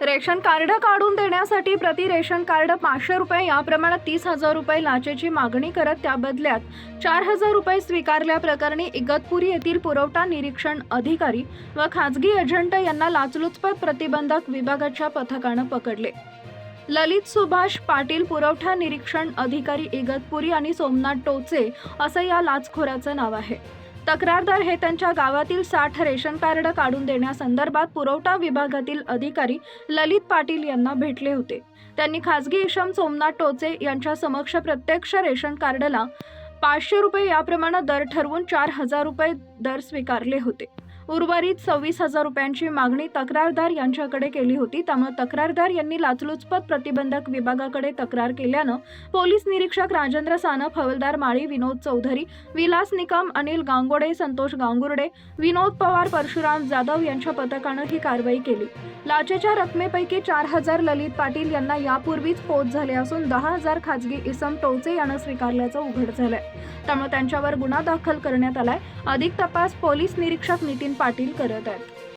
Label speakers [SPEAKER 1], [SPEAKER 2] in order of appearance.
[SPEAKER 1] Ration card काढून देण्यासाठी प्रति रेशन कार्ड पाचशे रुपये याप्रमाणे तीस हजार रुपये लाचेची मागणी करत त्या बदल्यात चार हजार रुपये स्वीकारल्याप्रकरणी इगतपुरी येथील पुरवठा निरीक्षण अधिकारी व खाजगी एजंट यांना लाचलुचपत प्रतिबंधक विभागाच्या पथकानं पकडले. ललित सुभाष पाटील पुरवठा निरीक्षण अधिकारी इगतपुरी आणि सोमनाथ टोचे असं या लाचखोराचं नाव आहे. तक्रारदार हे त्यांच्या गावातील साठ रेशन कार्ड काढून देण्यासंदर्भात पुरवठा विभागातील अधिकारी ललित पाटील यांना भेटले होते. त्यांनी खासगी इशम सोमनाथ टोचे यांच्या समक्ष प्रत्यक्ष रेशन कार्डला पाचशे रुपये याप्रमाणे दर ठरवून चार हजार रुपये दर स्वीकारले होते. उर्वरित सव्वीस हजार रुपयांची मागणी तक्रारदार यांच्याकडे केली होती. त्यामुळे तक्रारदार यांनी लाचलुचपत प्रतिबंधक विभागाकडे तक्रार केल्यानं पोलीस निरीक्षक राजेंद्र सानप हवलदार माळी विनोद चौधरी विलास निकम अनिल गांगोडे संतोष गांगुर्डे विनोद पवार परशुराम जाधव यांच्या पथकानं ही कारवाई केली. लाचेच्या रकमेपैकी चार हजार ललित पाटील यांना यापूर्वीच पोच झाले असून दहा हजार खाजगी इसम टोचे यानं स्वीकारल्याचं उघड झालंय. त्यामुळे त्यांच्यावर गुन्हा दाखल करण्यात आलाय. अधिक तपास पोलीस निरीक्षक नितीन पाटील करत आहेत.